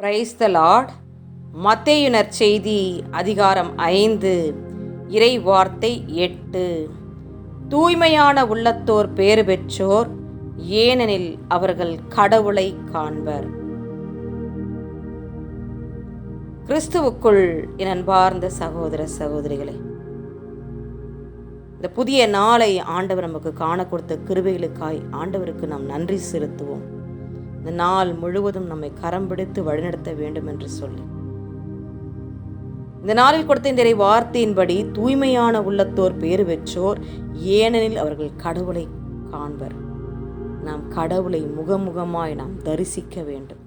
Praise the Lord மத்தேயுனர் செய்தி அதிகாரம் ஐந்து இறை வார்த்தை எட்டு. தூய்மையான உள்ளத்தோர் பேறு பெற்றோர் ஏனெனில் அவர்கள் கடவுளை காண்பர். கிறிஸ்துவுக்குள் என் அன்பார்ந்த சகோதர சகோதரிகளே இந்த புதிய நாளை ஆண்டவர் நமக்கு காண கொடுத்த கிருபைகளுக்காய் ஆண்டவருக்கு நாம் நன்றி செலுத்துவோம். இந்த நாள் முழுவதும் நம்மை கரம் பிடித்து வழிநடத்த வேண்டும் என்று சொல்லி. இந்த நாளில் கொடுத்த இந்த வார்த்தையின்படி தூய்மையான உள்ளத்தோர் பேறு பெற்றோர் ஏனெனில் அவர்கள் கடவுளை காண்பர். நாம் கடவுளை முகமுகமாய் நாம் தரிசிக்க வேண்டும்.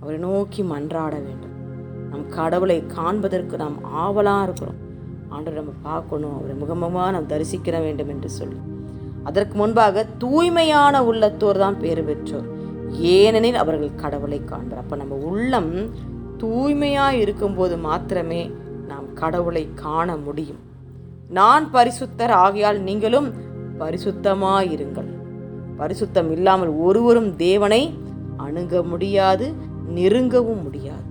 அவரை நோக்கி மன்றாட வேண்டும். நம் கடவுளை காண்பதற்கு நாம் ஆவலாக இருக்கிறோம். ஆண்டு நம்ம பார்க்கணும் அவரை முகமுகமாக நாம் தரிசிக்க வேண்டும் என்று சொல்லி. அதற்கு முன்பாக தூய்மையான உள்ளத்தோர் தான் பேறு பெற்றோர். ஏனெனில் அவர்கள் கடவுளை காண்பர். அப்போ நம்ம உள்ளம் தூய்மையாக இருக்கும்போது மாத்திரமே நாம் கடவுளை காண முடியும். நான் பரிசுத்தர் ஆகையால் நீங்களும் பரிசுத்தமாயிருங்கள் பரிசுத்தம் இல்லாமல் ஒருவரும் தேவனை அணுக முடியாது நெருங்கவும் முடியாது.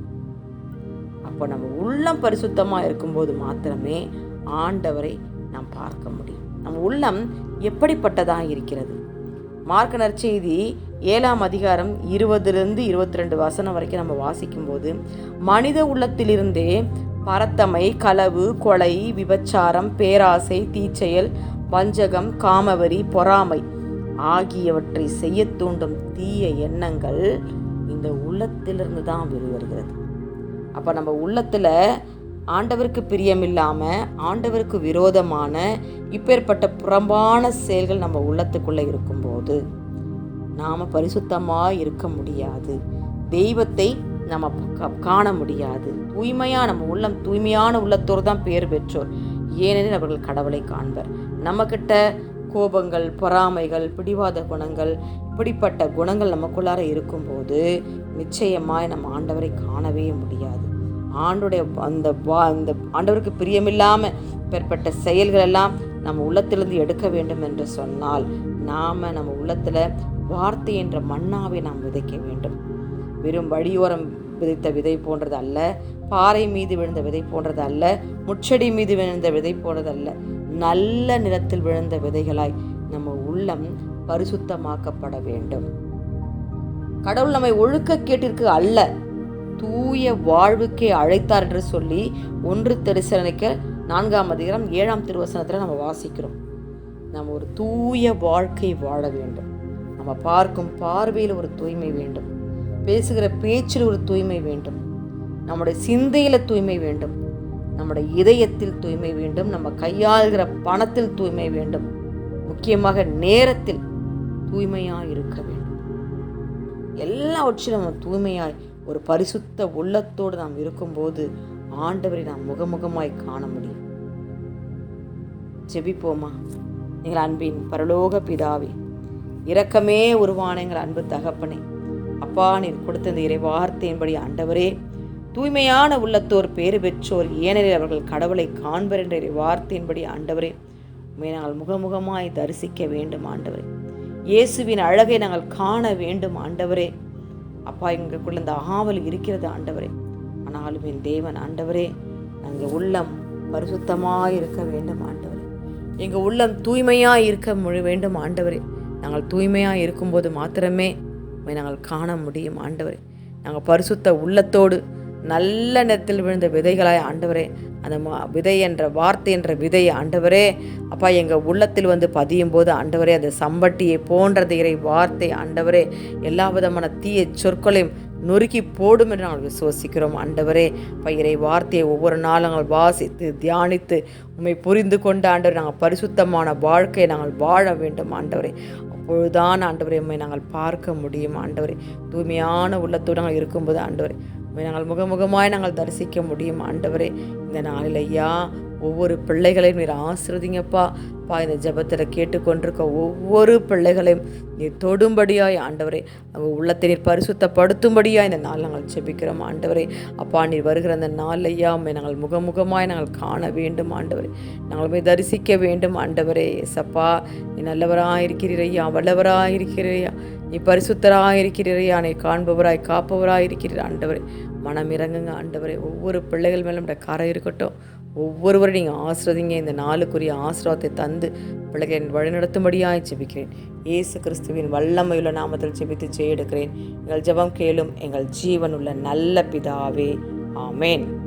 அப்போ நம்ம உள்ளம் பரிசுத்தமாக இருக்கும்போது மாத்திரமே ஆண்டவரை நாம் பார்க்க முடியும். நம்ம உள்ளம் எப்படிப்பட்டதாக இருக்கிறது? மார்க்க நற்செய்தி ஏழாம் அதிகாரம் இருபதுலேருந்து இருபத்தி ரெண்டு வசனம் வரைக்கும் நம்ம வாசிக்கும்போது மனித உள்ளத்திலிருந்தே பரத்தமை களவு கொலை விபச்சாரம் பேராசை தீச்செயல் வஞ்சகம் காமவரி பொறாமை ஆகியவற்றை செய்ய தூண்டும் தீய எண்ணங்கள் இந்த உள்ளத்திலிருந்து தான் வெளிவருகிறது. அப்போ நம்ம உள்ளத்தில் ஆண்டவருக்கு பிரியமில்லாமல் ஆண்டவருக்கு விரோதமான இப்பேற்பட்ட புறம்பான செயல்கள் நம்ம உள்ளத்துக்குள்ளே இருக்கும்போது நாம் பரிசுத்தமாக இருக்க முடியாது. தெய்வத்தை நம்ம காண முடியாது. தூய்மையாக நம்ம உள்ளம் தூய்மையான உள்ளத்தோர் தான் பேர் பெற்றோர். ஏனெனில் அவர்கள் கடவுளை காண்பர். நம்மக்கிட்ட கோபங்கள் பொறாமைகள் பிடிவாத குணங்கள் இப்படிப்பட்ட குணங்கள் நமக்குள்ளார இருக்கும்போது நிச்சயமாய் நம்ம ஆண்டவரை காணவே முடியாது. ஆண்டுடைய அந்த வா- அந்த ஆண்டவருக்கு பிரியமில்லாமல் பெறப்பட்ட செயல்கள் எல்லாம் நம்ம உள்ளத்திலிருந்து எடுக்க வேண்டும் என்று சொன்னால் நாம் நம்ம உள்ளத்தில் வார்த்தை என்ற மண்ணாவை நாம் விதைக்க வேண்டும். வெறும் வழியோரம் விதைத்த விதை போன்றது அல்ல பாறை மீது விழுந்த விதை போன்றது அல்ல முச்செடி மீது விழுந்த விதை போன்றது அல்ல. நல்ல நிலத்தில் விழுந்த விதைகளாய் நம்ம உள்ளம் பரிசுத்தமாக்கப்பட வேண்டும். கடவுள் நம்மை ஒழுக்க கேட்டிற்கு அல்ல. தூய வாழ்வுக்கே அழைத்தார் என்று சொல்லி ஒன்று தெரிசனிக்க நான்காம் அதிகாரம் ஏழாம் திருவசனத்தில் நம்ம வாசிக்கிறோம். நம்ம ஒரு தூய வாழ்க்கை வாழ வேண்டும். நம்ம பார்க்கும் பார்வையில் ஒரு தூய்மை வேண்டும். பேசுகிற பேச்சில் ஒரு தூய்மை வேண்டும். நம்முடைய சிந்தையில் தூய்மை வேண்டும். நம்முடைய இதயத்தில் தூய்மை வேண்டும். நம்ம கையாளுகிற பணத்தில் தூய்மை வேண்டும். முக்கியமாக நேரத்தில் தூய்மையாக இருக்க வேண்டும். எல்லாவற்றிலும் நம்ம தூய்மையாய் ஒரு பரிசுத்த உள்ளத்தோடு நாம் இருக்கும்போது ஆண்டவரை நாம் முகமுகமாய் காண முடியும். ஜெபிப்போமா? எங்கள் அன்பின் பரலோக பிதாவே இரக்கமே உருவான எங்கள் அன்பு தகப்பனே அப்பா நீர் கொடுத்த இந்த இறை வார்த்தையின்படி ஆண்டவரே தூய்மையான உள்ளத்தோர் பேறு பெற்றோர் ஏனெனில் அவர்கள் கடவுளை காண்பர் என்ற இறை வார்த்தையின்படி ஆண்டவரே உண்மை நாங்கள் முகமுகமாய் தரிசிக்க வேண்டும் ஆண்டவரே. இயேசுவின் அழகை நாங்கள் காண வேண்டும் ஆண்டவரே. அப்பா எங்களுக்குள்ள இந்த ஆவல் இருக்கிறது ஆண்டவரே. ஆனாலும் என் தேவன் ஆண்டவரே நாங்கள் உள்ளம் பரிசுத்தமாக இருக்க வேண்டும் ஆண்டவரே. எங்கள் உள்ளம் தூய்மையாக இருக்க வேண்டும் ஆண்டவரே. நாங்கள் தூய்மையாக இருக்கும்போது மாத்திரமே நாங்கள் காண முடியும் ஆண்டவரே. நாங்கள் பரிசுத்த உள்ளத்தோடு நல்ல நேரத்தில் விழுந்த விதைகளாய் ஆண்டவரே அந்த மா விதை என்ற வார்த்தை என்ற விதையை ஆண்டவரே அப்பா எங்கள் உள்ளத்தில் வந்து பதியும் போது ஆண்டவரே அந்த சம்பட்டியை போன்றது இறை வார்த்தை ஆண்டவரே எல்லா விதமான தீய சொற்களையும் நொறுக்கி போடும் என்று நாங்கள் விசுவசிக்கிறோம் ஆண்டவரே. பயிரை வார்த்தையை ஒவ்வொரு நாளும் நாங்கள் வாசித்து தியானித்து உண்மை புரிந்து கொண்டு ஆண்டவர் நாங்கள் பரிசுத்தமான வாழ்க்கையை நாங்கள் வாழ வேண்டும் ஆண்டவரே. அப்பொழுதுதான் ஆண்டவரை உண்மை நாங்கள் பார்க்க முடியும் ஆண்டவரே. தூய்மையான உள்ளத்தோடு நாங்கள் இருக்கும்போது ஆண்டவரே நாங்கள் முகமுகமாய் நாங்கள் தரிசிக்க முடியும் ஆண்டவரே. இந்த நாளில் ஐயா ஒவ்வொரு பிள்ளைகளையும் நீர் ஆசிரதிங்கப்பா பா இந்த ஜெபத்தில் கேட்டுக்கொண்டிருக்க ஒவ்வொரு பிள்ளைகளையும் நீர் தொடும்படியாய் ஆண்டவரே. அவங்க உள்ளத்தை நீர் பரிசுத்தப்படுத்தும்படியாய் இந்த நாள் நாங்கள் ஜெபிக்கிறோம் ஆண்டவரே. அப்பா நீர் வருகிற அந்த நாள் ஐயா நாங்கள் முகமுகமாய் நாங்கள் காண வேண்டும் ஆண்டவரே. நாங்கள் போய் தரிசிக்க வேண்டும் ஆண்டவரே. எசப்பா நீ நல்லவராக இருக்கிறீரையா வல்லவராக இருக்கிறையா நீ பரிசுத்தராக இருக்கிறீர் யானை காண்பவராய் காப்பவராய் இருக்கிறீர் ஆண்டவரே மனம் இறங்குங்க. ஆண்டவரே ஒவ்வொரு பிள்ளைகள் மேலும் கரை இருக்கட்டும். ஒவ்வொருவரும் நீங்கள் ஆசிரதிங்க இந்த நாளுக்குரிய ஆசிரவத்தை தந்து பிள்ளைகளை வழிநடத்தும்படியாய் ஜெபிக்கிறேன். இயேசு கிறிஸ்துவின் வல்லமையுள்ள நாமத்தில் ஜெபித்து செய்யெடுக்கிறேன் எங்கள் ஜெபம் கேளும் எங்கள் ஜீவனுள்ள நல்ல பிதாவே. ஆமேன்.